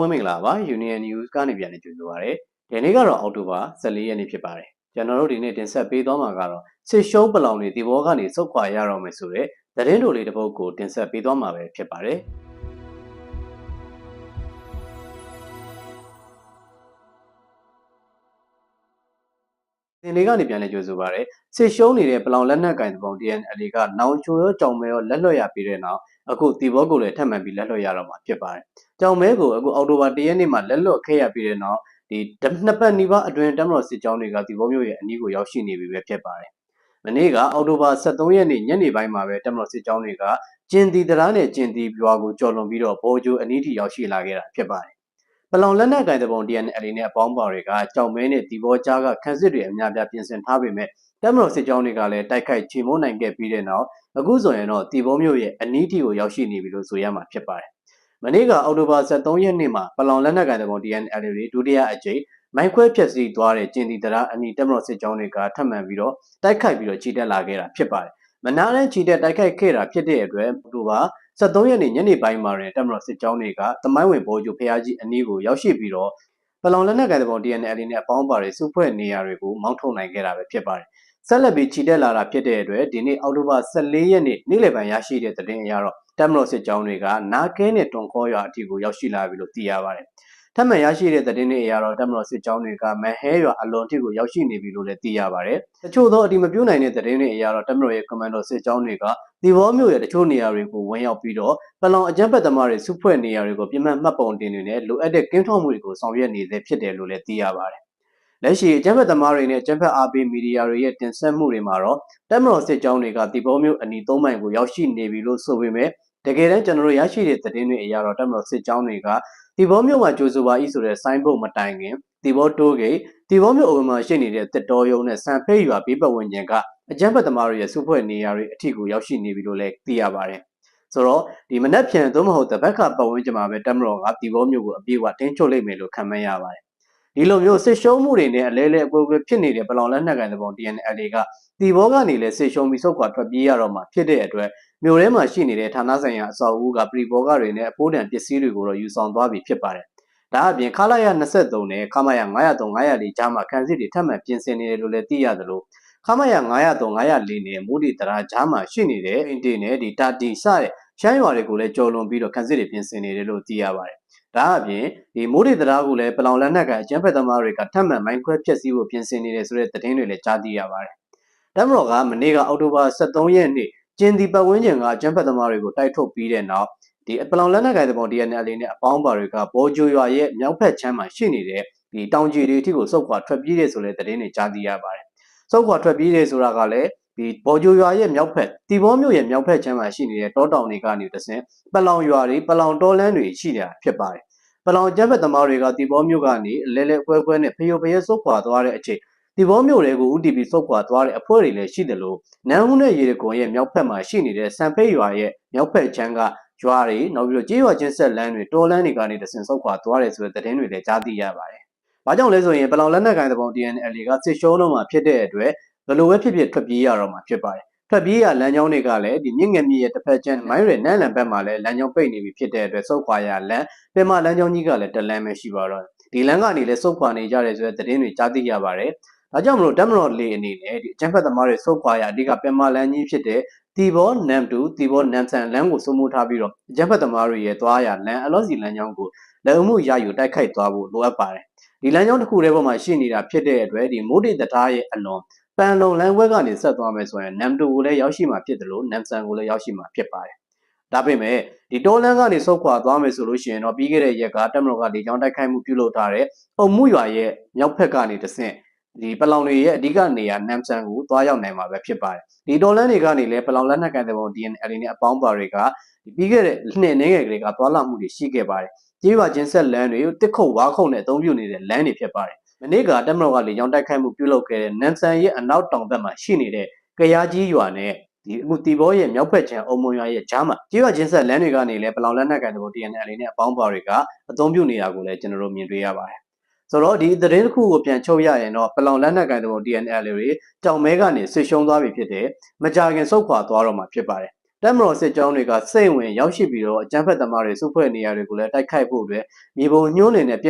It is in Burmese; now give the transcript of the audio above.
ဝင်းမင်္ဂလာပါ Union News ကနေပြန်နေကြိုဆိုပါရစေ။ဒီနေ့ကတော့အောက်တိုဘာ14ရက်နေ့ဖြစ်ပါတယ်။ကျွန်တော်တို့ဒီနေ့တင်ဆက်ပေးသွားမှာကတော့စစ်ရှုံးပလောင်တွေဒီဘောကနေစုတ်ခွာရတော့မယ်ဆိုတဲ့သတင်းတိုလေးတစ်ပုဒ်ကိုတင်ဆက်ပေးသွားမှာပဲဖြစ်ပါတယ်။ တင်လေးကနေပြန်လဲကြိုဆိုပါရစေ။စစ်ရှုံးနေတဲ့ပလောင်လက်နက်ကင်ပုံ DNL ကနောင်ချိုရောကြောင်မဲရောလက်လွတ်ရပြီးတဲ့နောက်အခုဒီဘောကိုလည်းထပ်မံပြီးလက်လွတ်ရတော့မှာဖြစ်ပါတယ်။ကြောင်မဲကိုအခုအောက်တိုဘာ၁ရက်နေ့မှာလက်လွတ်ခဲ့ရပြီးတဲ့နောက်ဒီနှစ်ပတ်နီးပါးအတွင်းတမတော်စစ်ကြောင်းတွေကဒီဘောမျိုးရဲ့အနီးကိုရောက်ရှိနေပြီပဲဖြစ်ပါတယ်။မနေ့ကအောက်တိုဘာ23ရက်နေ့ညနေပိုင်းမှာပဲတမတော်စစ်ကြောင်းတွေကကျင်တီတရားနဲ့ကျင်တီရွာကိုကျော်လွန်ပြီးတော့ဘောကျိုအနီးထိရောက်ရှိလာခဲ့တာဖြစ်ပါတယ်။ ပလောင်လက်နက်ကင်တဲ့ပုံ DNL နဲ့အပေါင်းပါတွေကကြောင်မဲနဲ့ဒီဘောကြားကခန်းစစ်တွေအများပြပြင်ဆင်ထားပေမဲ့တမတော်စစ်ကြောင်းတွေကလည်းတိုက်ခိုက်ချေမိုးနိုင်ခဲ့ပြီးတဲ့နောက်အခုဆိုရင်တော့တီဘောမျိုးရဲ့အနီးတီကိုရောက်ရှိနေပြီလို့ဆိုရမှာဖြစ်ပါတယ်။မနေ့ကအောက်တိုဘာ23ရက်နေ့မှာပလောင်လက်နက်ကိုင်တဲ့ပုံ DNL တွေဒုတိယအကြိမ်မိုင်းခွဲဖြက်စီးသွားတဲ့ကျင်တီတရာအနီတက်မတော်စစ်ကြောင်းတွေကထပ်မံပြီးတော့တိုက်ခိုက်ပြီးတော့ခြိတက်လာခဲ့တာဖြစ်ပါတယ်။မနာနဲ့ခြိတက်တိုက်ခိုက်ခဲ့တာဖြစ်တဲ့အတွက်အောက်တိုဘာ 23ရက်နေ့ညနေပိုင်းမှာရင်တက်မတော်စစ်ကြောင်းတွေကတမိုင်းဝင်ဘောကျိုဖျားကြီးအနီးကိုရောက်ရှိပြီးတော့ပလောင်လက်နက်ကိုင်တဲ့ပုံ DNL နဲ့အပေါင်းပါတွေစုဖွဲ့နေရာတွေကိုမောင်းထုတ်နိုင်ခဲ့တာပဲဖြစ်ပါတယ်။ဆက်လက်ပြီးခြိတက်လာတာဖြစ်တဲ့အတွက်ဒီနေ့အောက်တိုဘာ14ရက်နေ့နေ့လယ်ပိုင်းရရှိတဲ့သတင်းအရတော့တက်မတော်စစ်ကြောင်းတွေကနာကဲနဲ့တွန်ခေါ်ရွာအထိကိုရောက်ရှိလာပြီလို့သိရပါတယ်။ ထပ်မံရရှိတဲ့သတင်းတွေအရတော့တက်မတော်စစ်ကြောင်းတွေကမဟဲရွာအလွန်အထိကိုရောက်ရှိနေပြီလို့လည်းသိရပါတယ်။တချို့သောအတိမပြုနိုင်တဲ့သတင်းတွေအရတော့တက်မတော်ရဲ့ကွန်မန်ဒိုစစ်ကြောင်းတွေကဒီဘောမျိုးရဲ့တချို့နေရာတွေကိုဝင်ရောက်ပြီးတော့ပလောင်အကြမ်းဖက်သမားတွေစုဖွဲ့နေရာတွေကိုပြင်းမှတ်မှတ်ပုံတင်နေနဲ့လိုအပ်တဲ့ကင်းထောက်မှုတွေကိုဆောင်ရွက်နေသေးဖြစ်တယ်လို့လည်းသိရပါတယ်။လက်ရှိအကြမ်းဖက်သမားတွေနဲ့အကြမ်းဖက်အားပေးမီဒီယာတွေရဲ့တင်ဆက်မှုတွေမှာတော့တက်မတော်စစ်ကြောင်းတွေကဒီဘောမျိုးအနီသုံးမိုင်ကိုရောက်ရှိနေပြီလို့ဆိုပေမဲ့ တကယ်တမ်းကျွန်တော်တို့ရရှိတဲ့သတင်းတွေအရတော့တက်မတော်စစ်ကြောင်းတွေကဒီဘောမျိုးမှာကြိုးဆိုပါဤဆိုတဲ့ဆိုင်းဘုတ်မတိုင်ခင်ဒီဘောတိုးဂိတ်ဒီဘောမျိုးအဝမှာရှိနေတဲ့တစ်တော်ယုံနဲ့စံဖိတ်ရွာဘေးပတ်ဝန်းကျင်ကအကြမ်းဖက်သမားတွေရဲ့စုဖွဲ့နေရာတွေအထိကိုရောက်ရှိနေပြီလို့လည်းသိရပါတယ်ဆိုတော့ဒီမနက်ဖြန်သို့မဟုတ်တပတ်ခပတ်ဝန်းကျင်မှာပဲတက်မတော်ကဒီဘောမျိုးကိုအပြည့်အဝတင်းချုပ်လိုက်မယ်လို့ခံမှန်းရပါတယ် ဒီလိုမျိုးစစ်ရှုံးမှုတွေနဲ့အလဲလဲအကွယ်ကွယ်ဖြစ်နေတဲ့ပလောင်လက်နက်ကန်တဲ့ပုံ DNL ကဒီဘောကနေလဲစစ်ရှုံးပြီးဆုတ်ခွာထွက်ပြေးရတော့မှဖြစ်တဲ့အတွက်မြို့ထဲမှာရှိနေတဲ့ဌာနဆိုင်ရာအဆောက်အဦကပရိဘောဂတွေနဲ့အပိုးတံပစ္စည်းတွေကိုတော့ယူဆောင်သွားပြီဖြစ်ပါတယ်။ဒါအပြင်ခလာရ23နဲ့ခမရ903 904ကြားမှာခန်းစစ်တွေထပ်မံပြင်ဆင်နေတယ်လို့လည်းသိရသလိုခမရ903 904နဲ့မူဒီတရာကြားမှာရှိနေတဲ့အင်တီနဲ့ဒီတာတီစတဲ့ရှမ်းရွာတွေကိုလည်းကြော်လွန်ပြီးတော့ခန်းစစ်တွေပြင်ဆင်နေတယ်လို့သိရပါတယ်။ ဒါအပြင်ဒီမိုးဒီတရားကိုလည်းပလောင်လက်နက်ကအကျန်းဖက်သမားတွေကထပ်မံမိုင်းခွဲဖျက်ဆီးဖို့ပြင်ဆင်နေတယ်ဆိုတဲ့သတင်းတွေလည်းကြားသိရပါတယ်။တမတော်ကမနေ့ကအောက်တိုဘာ23ရက်နေ့ကျင်းဒီပတ်ဝန်းကျင်ကအကျန်းဖက်သမားတွေကိုတိုက်ထုတ်ပြီးတဲ့နောက်ဒီပလောင်လက်နက်ကိုင်သဘော DNL နဲ့အပေါင်းပါတွေကဘောဂျိုရွာရဲ့မြောက်ဖက်ချမ်းမှာရှိနေတဲ့ဒီတောင်ကြီးတွေအထိကိုစုပ်ခွာထွက်ပြေးတယ်ဆိုတဲ့သတင်းတွေကြားသိရပါတယ်။စုပ်ခွာထွက်ပြေးတယ်ဆိုတာကလည်းဒီဘော်ဂျိုရွာရဲ့မြောက်ဖက်တီဘောမြို့ရဲ့မြောက်ဖက်ချမ်းမှာရှိနေတဲ့တောတောင်တွေကနေတဆင်ပလောင်ရွာတွေပလောင်တောလန်းတွေရှိနေတာဖြစ်ပါတယ်။ ပလောင်ကျန်းဖက်သမားတွေကတီဘောမြို့ကနေလဲလဲပွဲပွဲနဲ့ဖျော်ဖျဲစုပ်ခွာသွားတဲ့အချိန်ဒီဘောမျိုးတွေကို UTP စုပ်ခွာသွားတဲ့အဖွဲ့တွေလည်းရှိတယ်လို့နန်းဦးနဲ့ရေကွန်ရဲ့မြောက်ဖက်မှာရှိနေတဲ့စံဖိတ်ရွာရဲ့မြောက်ဖက်ချမ်းကရွာတွေနောက်ပြီးတော့ကြေးရွာချင်းဆက်လမ်းတွေတောလမ်းတွေကနေတဆင်စုပ်ခွာသွားတယ်ဆိုတဲ့သတင်းတွေလည်းကြားသိရပါတယ်။ဘာကြောင့်လဲဆိုရင်ပလောင်လက်နက်ကိုင်တဲ့ပုံ DNL ကစစ်ရှုံးတော့မှဖြစ်တဲ့အတွက်ဘယ်လိုပဲဖြစ်ဖြစ်ထွက်ပြေးရတော့မှဖြစ်ပါတယ်။ ထွက်ပြေးရလမ်းကြောင်းတွေကလည်းဒီမြင့်ငယ်မြင့်ရဲ့တစ်ဖက်ကျန်းမိုင်းရနန်းလန်ဘက်မှာလည်းလမ်းကြောင်းပိတ်နေပြီဖြစ်တဲ့အတွက်စုပ်ခွာရလမ်းပင်မလမ်းကြောင်းကြီးကလည်းတလမ်းပဲရှိပါတော့ဒီလမ်းကနေလည်းစုပ်ခွာနေကြတယ်ဆိုတဲ့သတင်းတွေကြားသိရပါတယ်။ဒါကြောင့်မလို့တက်မတော်လေးအနေနဲ့ဒီအကျန်းဖက်သမားတွေစုပ်ခွာရအဓိကပင်မလန်းကြီးဖြစ်တဲ့တီဘောနမ်တူတီဘောနမ်ဆန်လမ်းကိုစိုးမိုးထားပြီးတော့အကျန်းဖက်သမားတွေရဲ့သွားရလမ်းအလော့စီလမ်းကြောင်းကိုလက်အမှုရယူတိုက်ခိုက်သွားဖို့လိုအပ်ပါတယ်ဒီလမ်းကြောင်းတစ်ခုတည်းပေါ်မှာရှိနေတာဖြစ်တဲ့အတွက်ဒီမိုးတေတသားရဲ့အလွန် ပန်လုံလမ်းဝဲကနေဆက်သွားမယ်ဆိုရင်နမ်တူကိုလည်းရောက်ရှိမှာဖြစ်တယ်လို့နမ်ဆန်ကိုလည်းရောက်ရှိမှာဖြစ်ပါတယ်ဒါပေမဲ့ဒီတောလန်းကနေဆုတ်ခွာသွားမယ်ဆိုလို့ရှိရင်တော့ပြီးခဲ့တဲ့ရက်ကတက်မတော်ကလေကြောင်းတိုက်ခိုက်မှုပြုလုပ်ထားတဲ့အုံမှုရွာရဲ့မြောက်ဖက်ကနေတဆင့်ဒီပလောင်တွေရဲ့အဓိကနေရာနမ်ဆန်ကိုသွားရောက်နိုင်မှာပဲဖြစ်ပါတယ်ဒီဒေါ်လန်တွေကနေလည်းပလောင်လက်နက်ကန်တဲ့ပုံ DNL နဲ့အပေါင်းပါတွေကဒီပြီးခဲ့တဲ့နှစ်နေငယ်ကလေးကသွားလာမှုတွေရှိခဲ့ပါတယ်ကြေးပါချင်းဆက်လန်းတွေတစ်ခုတ်ဝါခုတ်နဲ့အသုံးပြုနေတဲ့လမ်းတွေဖြစ်ပါတယ် မနေ့ကတက်မတော်ကလေကြောင်းတိုက်ခိုက်မှုပြုလုပ်ခဲ့တဲ့နမ်ဆန်ရဲ့အနောက်တောင်ဘက်မှာရှိနေတဲ့ကရားကြီးရွာနဲ့ဒီအခုတီဘောရဲ့မြောက်ဘက်ခြမ်းအုံမွန်ရွာရဲ့ကြားမှာကြေးရွာချင်းဆက်လမ်းတွေကနေလည်းပလောင်လက်နက်ကန်တဲ့ပုံ DNL နဲ့အပေါင်းပါတွေကအသုံးပြုနေတာကိုလည်းကျွန်တော်တို့မြင်တွေ့ရပါတယ်ဆိုတော့ဒီသတင်းတစ်ခုကိုပြန်ချုပ်ရရင်တော့ပလောင်လက်နက်ကန်တဲ့ပုံ DNL တွေကြောင်မဲကနေဆွေရှုံးသွားပြီဖြစ်တယ်မကြခင်စုတ်ခွာသွားတော့မှာဖြစ်ပါတယ်တတက်မတော်စစ်ကြောင်းတွေကစိတ်ဝင်ရောက်ရှိပြီးတော့အကြမ်းဖက်သမားတွေစုဖွဲ့နေရာတွေကိုလည်းတိုက်ခိုက်ဖို့အတွက်မြေပုံညှိုးနေနဲ့ပြ